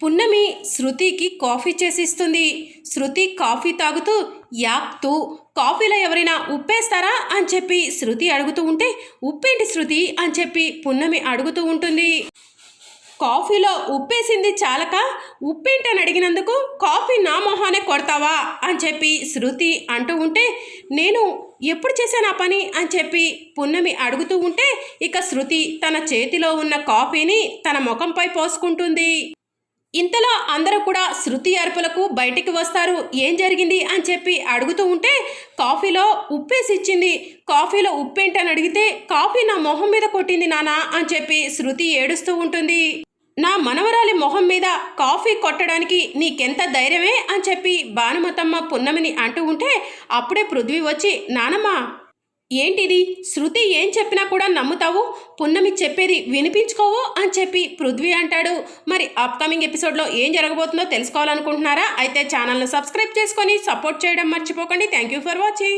పున్నమి శృతికి కాఫీ చేసిస్తుంది. శృతి కాఫీ తాగుతూ యాక్తూ కాఫీలో ఎవరైనా ఉప్పేస్తారా అని చెప్పి శృతి అడుగుతూ ఉంటే ఉప్పేంటి శృతి అని చెప్పి పున్నమి అడుగుతూ ఉంటుంది. కాఫీలో ఉప్పేసింది చాలక ఉప్పేంటని అడిగినందుకు కాఫీ నా మొహానే కొడతావా అని చెప్పి శృతి అంటూ ఉంటే నేను ఎప్పుడు చేశాను ఆ పని అని చెప్పి పున్నమి అడుగుతూ ఉంటే ఇక శృతి తన చేతిలో ఉన్న కాఫీని తన ముఖంపై పోసుకుంటుంది. ఇంతలో అందరూ కూడా శృతి అరుపులకు బయటికి వస్తారు. ఏం జరిగింది అని చెప్పి అడుగుతూ ఉంటే కాఫీలో ఉప్పేసి ఇచ్చింది. కాఫీలో ఉప్పేంటని అడిగితే కాఫీ నా మొహం మీద కొట్టింది నానా అని చెప్పి శృతి ఏడుస్తూ ఉంటుంది. నా మనవరాలి మొహం మీద కాఫీ కొట్టడానికి నీకెంత ధైర్యమే అని చెప్పి భానుమతమ్మ పున్నమిని అంటూ ఉంటే అప్పుడే పృథ్వీ వచ్చి నానమ్మ ఏంటిది? శృతి ఏం చెప్పినా కూడా నమ్ముతావు? పున్నమి చెప్పేది వినిపించుకోవు అని చెప్పి పృథ్వీ అంటాడు. మరి అప్కమింగ్ ఎపిసోడ్లో ఏం జరగబోతుందో తెలుసుకోవాలనుకుంటున్నారా? అయితే ఛానల్ను సబ్స్క్రైబ్ చేసుకొని సపోర్ట్ చేయడం మర్చిపోకండి. Thank you for watching